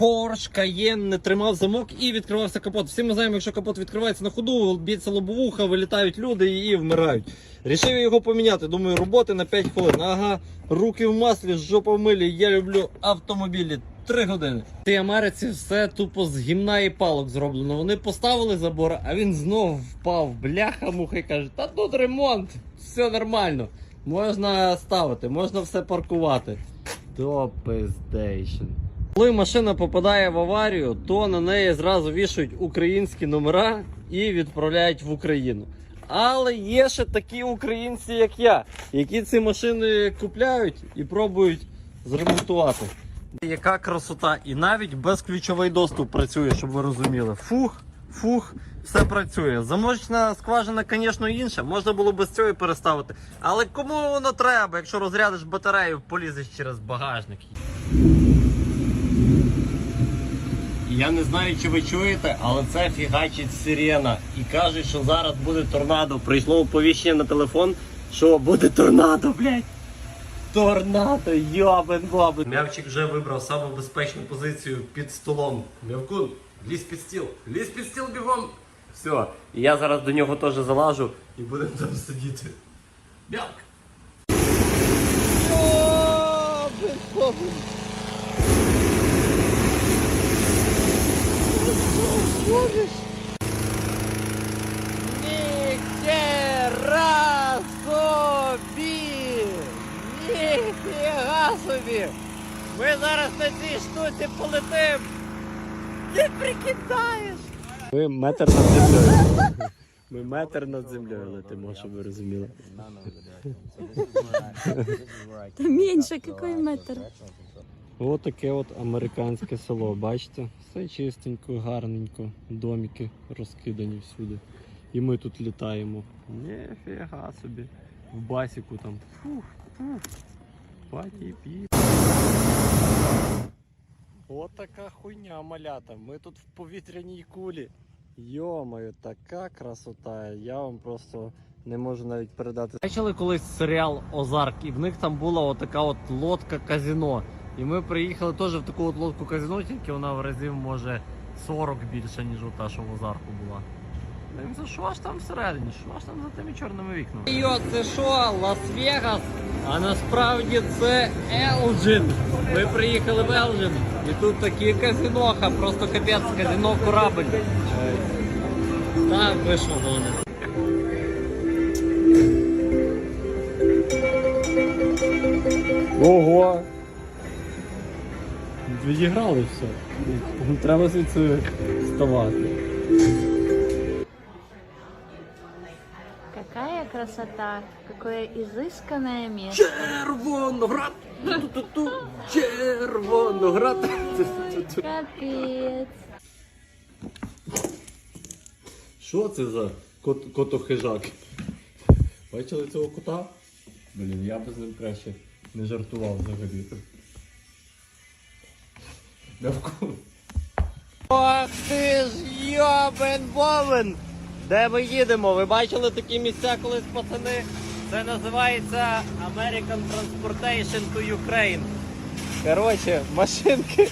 Porsche Cayenne не тримав замок і відкривався капот. Всі ми знаємо, якщо капот відкривається на ходу, б'ється лобовуха, вилітають люди і вмирають. Рішив його поміняти. Думаю, роботи на 5 хвилин. Ага, руки в маслі, жопа в милі. Я люблю автомобілі. Три години. В цій Америці все тупо з гімна і палок зроблено. Вони поставили забор, а він знов впав. Бляха муха і каже, та тут ремонт, все нормально. Можна ставити, можна все паркувати. До пиздейшн. Коли машина попадає в аварію, то на неї зразу вішають українські номера і відправляють в Україну. Але є ще такі українці, як я, які ці машини купляють і пробують зремонтувати. Яка красота! І навіть безключовий доступ працює, щоб ви розуміли. Фух, фух, все працює. Замочна скважина, звісно, інша. Можна було без цього і переставити. Але кому воно треба, якщо розрядиш батарею, полізеш через багажник. Я не знаю, чи ви чуєте, але це фігачить сирена. І кажуть, що зараз буде торнадо. Прийшло оповіщення на телефон, що буде торнадо, блядь. Торнадо, йобен бобен. Мявчик вже вибрав саму безпечну позицію під столом. Мявкун, лізь під стіл, лізь під стіл бігом. Все, і я зараз до нього теж залажу і будемо там сидіти. Мявк. Йобен Ніхера собі! Ніфіга собі! Ми зараз на цій штуці полетим! Ти прикидаєш! Ми метр над землею. Ми метр над землею летимо, щоб ви розуміли. Меньше, какой метр? Ось таке от американське село, бачите? Все чистенько, гарненько, домики розкидані всюди. І ми тут літаємо. Ніфіга собі. В басіку там. Фух, фух. Паті пі. От така хуйня малята. Ми тут в повітряній кулі. Йомаю, така красота. Я вам просто не можу навіть передати. Бачили колись серіал Озарк, і в них там була отака от лодка казіно. І ми приїхали теж в таку от лодку казино, тільки вона в разів може 40 більше, ніж та, що в Озарку була. Дивимося, що ж там всередині, що ж там за тими чорними вікнами. Йо, це що, Лас-Вегас? А насправді це Елджин. Ми приїхали в Елджин. І тут такі казиноха, просто капець, казино корабль. Так, вийшло вони. Ого! Відіграли все. Треба звідси вставати. Какая красота, какое изысканное место. Червоноград! Ту-ту-ту! Червоноград! Ту-ту-ту. Капец. Що це за кот, котохижак? Бачили цього кота? Блін, я б з ним краще не жартував взагалі. Мявку. Ох ти ж йобен бовен! Де ми їдемо? Ви бачили такі місця колись, пацани? Це називається American Transportation to Ukraine. Коротше, машинки.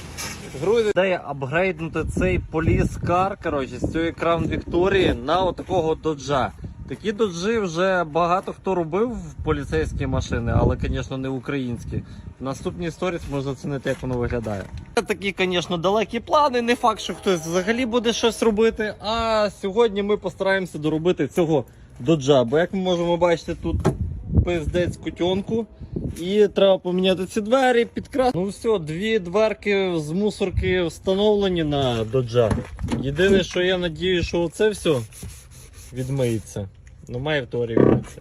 Грузи. Де апгрейднути цей поліс кар, коротше, з цієї Crown Victoria на отакого доджа. Такі доджі вже багато хто робив в поліцейські машини, але, звісно, не українські. В наступній сторіс можна оцінити, як воно виглядає. Це такі, звісно, далекі плани. Не факт, що хтось взагалі буде щось робити. А сьогодні ми постараємося доробити цього доджа. Бо як ми можемо бачити, тут пиздець кутьонку. І треба поміняти ці двері, підкрасити. Ну все, дві дверки з мусорки встановлені на доджа. Єдине, що я надію, що це все відмиється. Ну, має в теорії відмитися.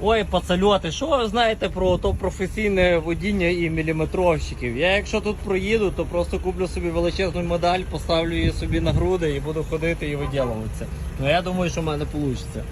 Ой, пацальоти, що ви знаєте про то професійне водіння і міліметровщиків? Я якщо тут проїду, то просто куплю собі величезну медаль, поставлю її собі на груди і буду ходити і виділуватися. Ну я думаю, що в мене вийде.